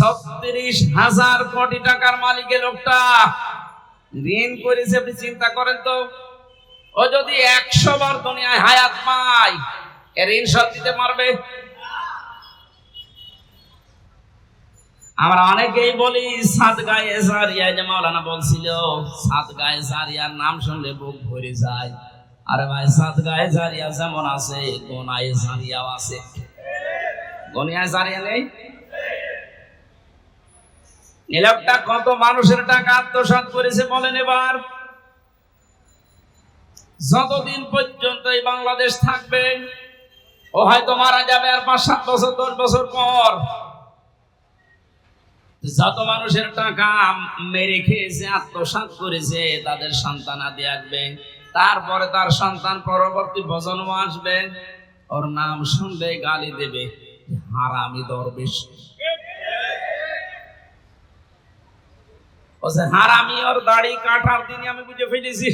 ছত্রিশ হাজার কোটি টাকার মালিক এই লোকটা ঋণ করেছে আপনি চিন্তা করেন তো। ও যদি একশো বার দুনিয়ায় হায়াত পায় ঋণ সব দিতে পারবে? আমরা অনেকেই বলি সাত গায়ে সারিয়া যে মাওলানা বলছিল সাত গায়ে সারিয়ার নাম শুনলে বুক ভরে যায়। আরে ভাই সাত গায়ে সারিয়া যেমন আছে, গোনায় সারিয়াও আছে। গনিয়ায় সারিয়া নেই? এই লোকটা কত মানুষের টাকা আত্মসাৎ করেছে বলেন এবার। যতদিন পর্যন্ত এই বাংলাদেশ থাকবে, ও হয়তো মারা যাবে আর পাঁচ, সাত বছর, দশ বছর পর। যত মানুষের টাকা মেরে খেয়েছে, আত্মসাৎ করেছে, তাদের সন্তান আদি আসবে। তারপরে তার সন্তান পরবর্তী প্রজন্ম আসবে। ওর নাম শুনবে, গালি দেবে, হারামি দরবেশ। যে হারামি ওর দাড়ি কাটার দিনে আমি বুঝে ফেলেছি।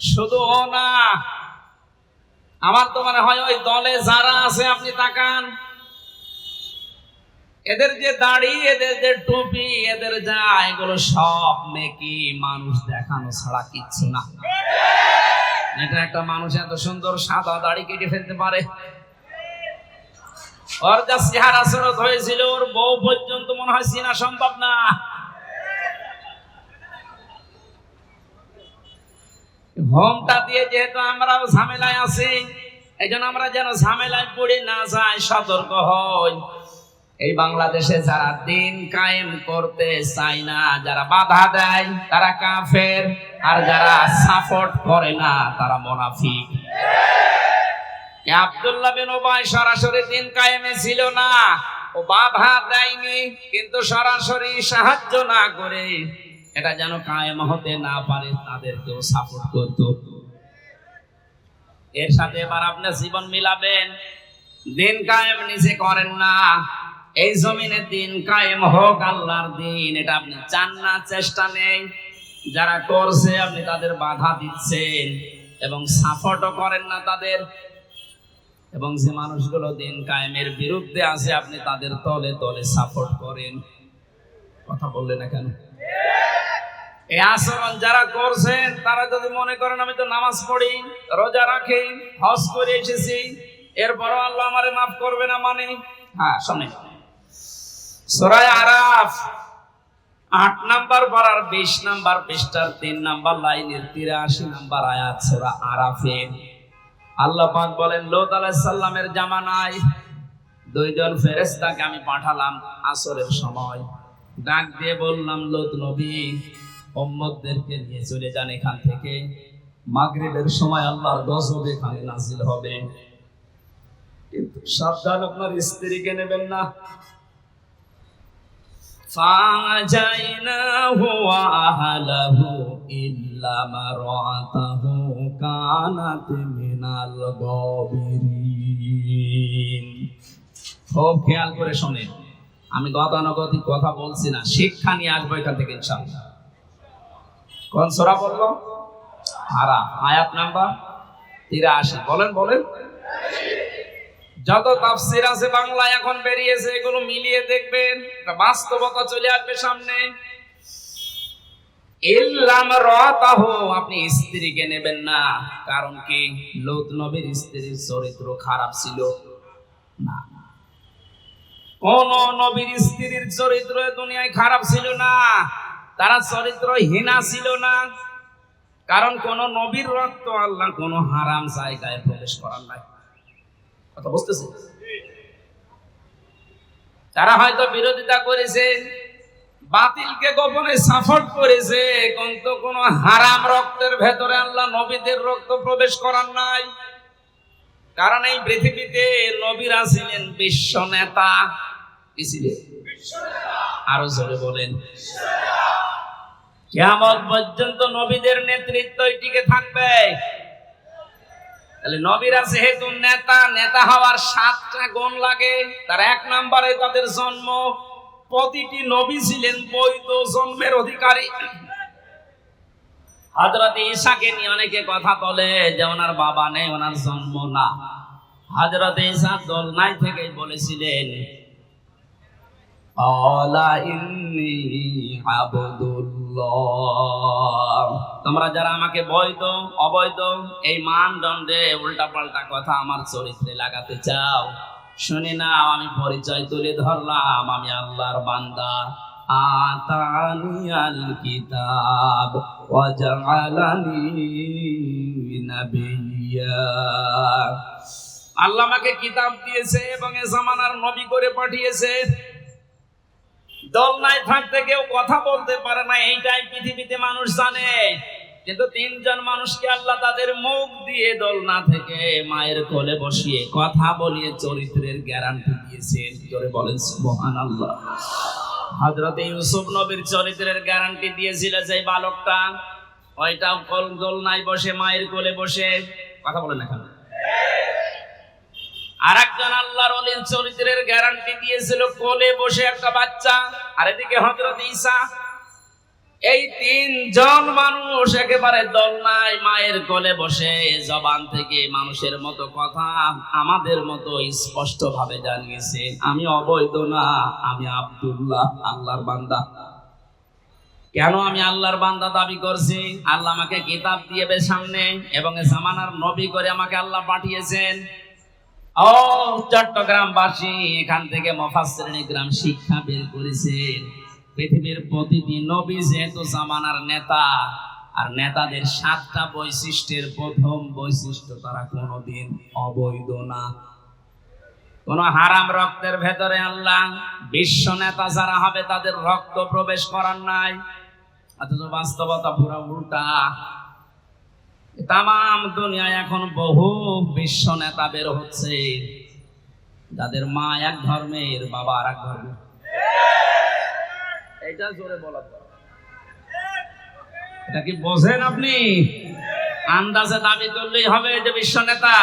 শুধু ও না, আমার তো মনে হয় ওই দলে যারা আছে আপনি তাকান, এদের যে দাড়ি, এদের যে টুপি, এদের যা, এগুলো সব মেকি মানুষ দেখানো ছাড়া কিচ্ছু না। এটা একটা মানুষ এত সুন্দর সাদা দাড়ি কেটে ফেলতে পারে। ওর যা চেহারা হয়েছিল, ওর বউ পর্যন্ত মনে হয় চিনা সম্ভব না। হোমটা দিয়ে যেহেতু আমরাও ঝামেলায় আছি এই জন্য আমরা যেন ঝামেলায় পড়ে না যাই, সতর্ক হই। এই বাংলাদেশে যারা দিন কায়েম করতে চায় না, যারা বাধা দেয়, তারা কাফের, আর যারা সাপোর্ট করে না, তারা মোনাফিক। আব্দুল্লাহ বিন ওবাই সরাসরি দিন কায়েমে ছিল না। ও বাধা দেয়নি, কিন্তু সরাসরি সাহায্য না করে। এটা যেন কায়েম হতে না পারে, তাদেরকেও সাপোর্ট করত। এর সাথে এবার আপনি জীবন মিলাবেন। দিন কায়েম নিজে করেন না। এই জমিনে দিন কায়েম হোক, আল্লাহর দিন, এটা আপনি চান না, চেষ্টা নেই। যারা করছে, আপনি তাদের বাধা দিচ্ছেন এবং সাপোর্টও করেন না তাদের। এবং যে মানুষগুলো দিন কায়েমের বিরুদ্ধে আছে, আপনি তাদের তলে তলে সাপোর্ট করেন। কথা বললে না কেন? এই আচরণ যারা করছেন, তারা যদি মনে করেন, আমি তো নামাজ পড়ি, রোজা রাখি, হজ করে এসেছি, এরপরও আল্লাহ আমারে মাফ করবে না মানে? হ্যাঁ শোনে। সরাই আরাফ, আট নাম্বার পারার বিশ নাম্বার পৃষ্ঠার তিন নাম্বার লাইনের তিরাশি নাম্বার আয়াত সোরা আরাফের। আল্লাহ পাক বলেন, লোত আলাইসাল্লামের জামানায় দুইজন ফেরেস্তাকে আমি পাঠালাম আসরের সময়। ডাক দিয়ে বললাম, লোত নবী, উম্মতদেরকে নিয়ে চলে যান এখান থেকে। মাগরিবের সময় আল্লাহর গজব এখানে নাজিল হবে। কিন্তু সাবধান আপনার স্ত্রীকে নেবেন না। فَعَجَيْنَاهُ وَأَهْلَهُ إِلَّا امْرَأَتَهُ كَانَتْ مِنَ الْغَابِرِينَ খুব খেয়াল করে শোনেন আমি গতানুগতিক কথা বলছি না শিক্ষা নিয়ে আসবো এখান থেকে ইনশাআল্লাহ কোন সোরা বললো হারা আয়াত নাম্বার তিরাশি বলেন বলেন যত তাফসির আছে বাংলায় এখন বেরিয়েছে, এগুলো মিলিয়ে দেখবেন। বাস্তবতা চলে আসবে সামনে। ইল্লাম আপনি স্ত্রীকে নেবেন না। কারণ কি? নবীর স্ত্রীর চরিত্র খারাপ ছিল। না। কোন নবীর স্ত্রীর চরিত্র দুনিয়ায় খারাপ ছিল না। তারা চরিত্র হীনা ছিল না। কারণ কোন নবীর রক্ত আল্লাহ কোন হারাম জায়গায় প্রবেশ করার নাই। কথা বুঝতেছে? তারা হয়তো বিরোধিতা করেছে, বাতিলকে গোপনে সাপোর্ট করেছে, কিন্তু কোন হারাম রক্তের ভেতরে আল্লাহ নবীদের রক্ত প্রবেশ করার নাই। কারণ এই পৃথিবীতে নবীরা ছিলেন বিশ্ব নেতা। আরও জোরে বলেন। কেমন পর্যন্ত নবীদের নেতৃত্ব টিকে থাকবে। তাহলে নবীরা যেহেতু নেতা নেতা হওয়ার সাতটা গুণ লাগে। তার এক নম্বরে তাদের জন্ম। প্রতিটি নবী ছিলেন বৈধ জন্মের অধিকারী। হজরত ঈশাকে নিয়ে অনেকে কথা বলে যে ওনার বাবা নেই, ওনার জন্ম না। হযরত ঈসা দোলনায় থেকে বলেছিলেন আলা ইন্নী আবদুল্লাহ তোমরা যারা আমাকে বৈধ, অবৈধ, এই মানদণ্ডে উল্টা পাল্টা কথা আমার চরিত্রে লাগাতে চাও, শুনে নাও, আমি পরিচয় তুলে ধরলাম, আমি আল্লাহর বান্দা। আতানিয়াল কিতাব ওয়াজআলানি নাবিয়্যা আল্লাহ আমাকে কিতাব দিয়েছে এবং এ জামানার নবী করে পাঠিয়েছে। দলনায় থাকতে কেউ কথা বলতে পারে না এইটাই পৃথিবীতে মানুষ জানে। কিন্তু তিনজন মানুষকে আল্লাহ তাদের মুখ দিয়ে দোলনা থেকে মায়ের কোলে বসিয়ে কথা বলিয়ে চরিত্রের গ্যারান্টি দিয়েছেন। জোরে বলেন সুবহান আল্লাহ হজরত ইউসুফ নবীর চরিত্রের গ্যারান্টি দিয়েছিল যে বালকটা ওইটাও কল দোলনায় বসে, মায়ের কোলে বসে। কথা বলেন এখানে আল্লাহর চরিত্রের গ্যারান্টি দিয়েছিল কোলে বসে একটা বাচ্চা। আর এদিকে হজরত ঈসা, এই তিনজন মানুষ একেবারে মায়ের কোলে বসে জবান থেকে মানুষের মতো কথা আমাদের মতো স্পষ্ট ভাবে জানিয়েছে, আমি অবৈধ না, আমি আব্দুল্লাহ, আল্লাহর বান্দা। কেন আমি আল্লাহর বান্দা দাবি করছি? আল্লাহ আমাকে কিতাব দিয়ে সামনে এবং জামানার নবী করে আমাকে আল্লাহ পাঠিয়েছেন। ও চট্টগ্রামবাসী, এখান থেকে মফাসরিনী গ্রাম শিক্ষা বের করেছেন পৃথিবীর প্রতিটি নবী যেহেতু জামানার নেতা, আর নেতাদের সাতটা বৈশিষ্ট্যের প্রথম বৈশিষ্ট্য তারা কোনোদিন অবৈধ না। কোন হারাম রক্তের ভেতরে আল্লাহ বিশ্ব নেতা যারা হবে তাদের রক্ত প্রবেশ করার নাই। অথচ বাস্তবতা পুরো উল্টা। তাম দুনিয়ায় এখন বহু বিশ্ব নেতা বের হচ্ছে। যাদের মা এক ধর্মের, বাবা আর এক ধর্মের। এটা জোরে বলা এটা কি বোঝেন আপনি? আন্দাজে দাবি করলেই হবে যে বিশ্ব নেতা।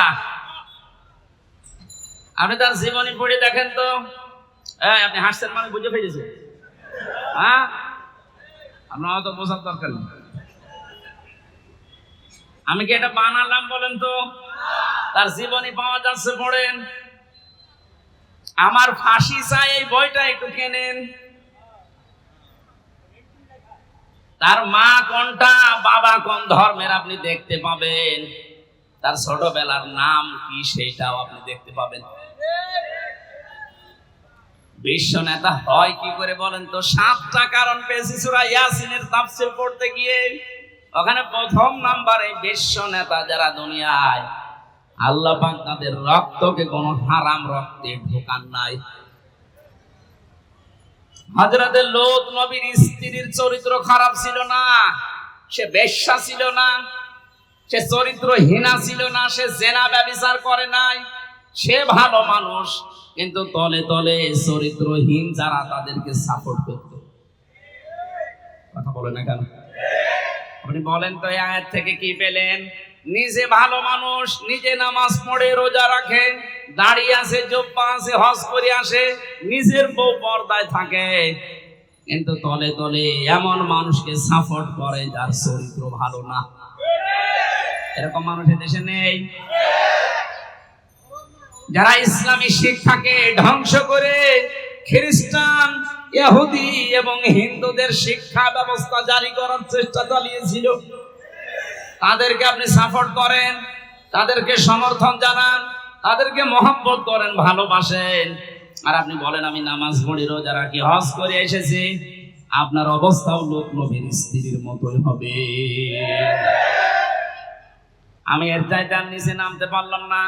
আপনি তার জীবনী পড়ে দেখেন তো। আপনি হাসছেন মানে বুঝে ফেলেছে হ্যাঁ? আপনার অত বোঝার দরকার নেই। আমি কি এটা বানালাম বলেন তো? তার জীবনী পাওয়া যাচ্ছে, পড়েন। আমার ফাঁসি চাই, এই বইটা একটু কেনেন। তার মা কোনটা, বাবা কোন ধর্মের আপনি দেখতে পাবেন? তার ছোটবেলার নাম কি সেটাও আপনি দেখতে পাবেন। বিশ্ব নেতা হয় কি করে বলেন তো? সাতটা কারণ পেয়েছি, সুরা ইয়াসিনের পড়তে গিয়ে। ওখানে প্রথম নাম্বারে বিশ্ব নেতা যারা দুনিয়ায়, আল্লাহ পাক তাদের রক্তকে কোনো হারাম রক্তে ঢোকান নাই। হজরতের লোক নবীর স্ত্রীর চরিত্র খারাপ ছিল না, সে বেশ্যা ছিল না, সে চরিত্রহীনা ছিল না, সে জেনা ব্যবিচার করে নাই, সে ভালো মানুষ, কিন্তু তলে তলে চরিত্রহীন যারা তাদেরকে সাপোর্ট করত। কথা বলে না কেন? আপনি বলেন তো আয়াত থেকে কি পেলেন? নিজে ভালো মানুষ, নিজে নামাজ পড়ে, রোজা রাখে, দাঁড়িয়ে আছে জব্বা আছে হজ করে আসে, নিজের বউ পর্দায় থাকে। কিন্তু তলে তলে এমন মানুষকে সাপোর্ট করে যার চরিত্র ভালো না। এরকম মানুষ দেশে নেই? যারা ইসলামী শিক্ষাকে ধ্বংস করে খ্রিস্টান ইহুদি এবং হিন্দুদের শিক্ষা ব্যবস্থা জারি করার চেষ্টা চালিয়েছিল। তাদেরকে আপনি সাপোর্ট করেন, তাদেরকে সমর্থন জানান, তাদেরকে মহব্বত করেন, ভালোবাসেন। আর আপনি বলেন, আমি নামাজ পড়ি, রোজা রাখি, হজ করে এসেছি। আপনার অবস্থাও লোক নবীর স্ত্রীর মতোই হবে। আমি এর চাইতে নিচে নামতে পারলাম না।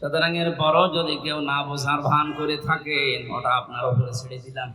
সুতরাং এর পরও যদি কেউ না বোঝার ভান করে থাকেন, ওটা আপনার উপরে ছেড়ে দিলাম।